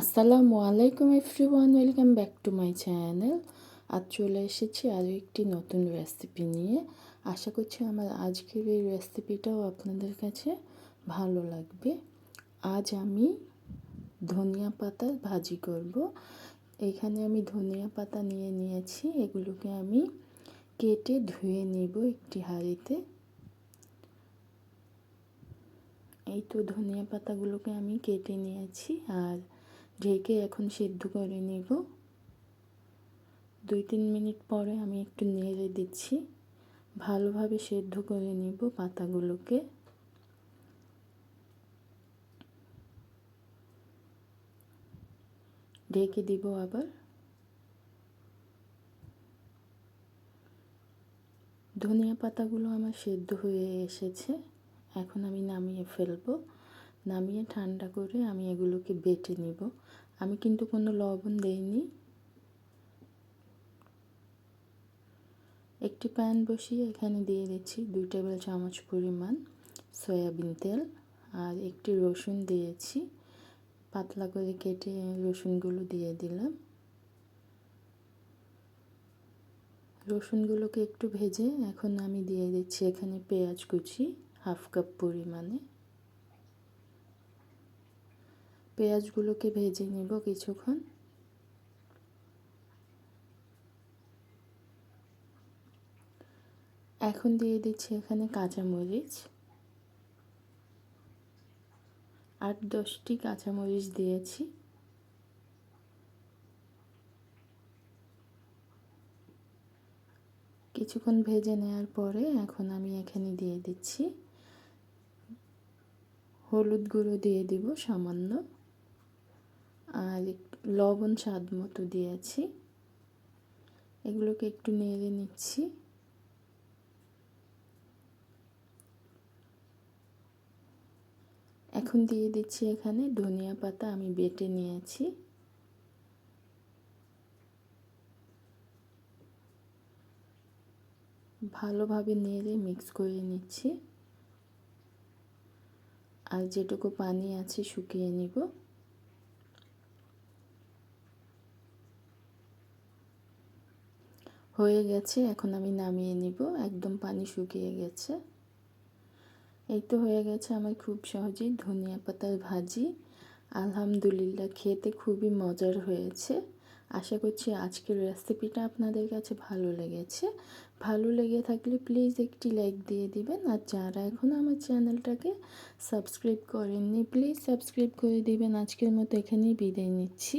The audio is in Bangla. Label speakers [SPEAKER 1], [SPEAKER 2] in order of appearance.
[SPEAKER 1] আসসালামু আলাইকুম everyone, welcome back to my channel. আজ চলে এসেছি আরও একটি নতুন রেসিপি নিয়ে। আশা করছি আমার আজকের এই রেসিপিটাও আপনাদের কাছে ভালো লাগবে। আজ আমি ধনিয়া পাতার ভাজি করব। এখানে আমি ধনিয়া পাতা নিয়ে নিয়েছি। এগুলোকে আমি কেটে ধুয়ে নেব একটি হাঁড়িতে। এই তো ধনিয়া পাতাগুলোকে আমি কেটে নিয়েছি। আর ঢেকে এখন সিদ্ধ করে নেব। দুই তিন মিনিট পরে আমি একটু নেড়ে দিচ্ছি। ভালোভাবে সেদ্ধ করে নিব পাতাগুলোকে। ঢেকে দিব আবার। ধনিয়া পাতাগুলো আমার সেদ্ধ হয়ে এসেছে। এখন আমি নামিয়ে ফেলব। নামিয়ে ঠান্ডা করে আমি এগুলোকে বেটে নিব। আমি কিন্তু কোনো লবণ দেইনি। একটি প্যান বসিয়ে এখানে দিয়ে দিচ্ছি দুই টেবিল চামচ পরিমাণ সয়াবিন তেল আর একটি রসুন দিয়েছি। পাতলা করে কেটে রসুনগুলো দিয়ে দিলাম। রসুনগুলোকে একটু ভেজে এখন আমি দিয়ে দিচ্ছি এখানে পেঁয়াজ কুচি, হাফ কাপ পরিমাণে। পেঁয়াজগুলোকে ভেজে নেব কিছুক্ষণ। এখন দিয়ে দিচ্ছি এখানে কাঁচামরিচ। আট দশটি কাঁচামরিচ দিয়েছি। কিছুক্ষণ ভেজে নেওয়ার পরে এখন আমি এখানে দিয়ে দিচ্ছি। হলুদ গুঁড়ো দিয়ে দিব সামান্য। আর লবণ স্বাদ মতো দিয়েছি। এগুলোকে একটু নেড়ে নিচ্ছি। এখন দিয়ে দিচ্ছি এখানে ধনিয়া পাতা আমি বেটে নিয়েছি। ভালোভাবে নেড়ে মিক্স করে নিচ্ছি। আর যেটুকু পানি আছে শুকিয়ে নিব। হয়ে গেছে, এখন আমি নামিয়ে নিব, একদম পানি শুকিয়ে গেছে। এই তো হয়ে গেছে আমার খুব সহজেই ধনিয়া পাতার ভাজি। আলহামদুলিল্লাহ, খেতে খুবই মজার হয়েছে। আশা করছি আজকের রেসিপিটা আপনাদের কাছে ভালো লেগেছে। ভালো লেগে থাকলে প্লিজ একটি লাইক দিয়ে দিবেন। আর যারা এখনও আমার চ্যানেলটাকে সাবস্ক্রাইব করেননি প্লিজ সাবস্ক্রাইব করে দিবেন। আজকের মতো এখানেই বিদায় নিচ্ছি।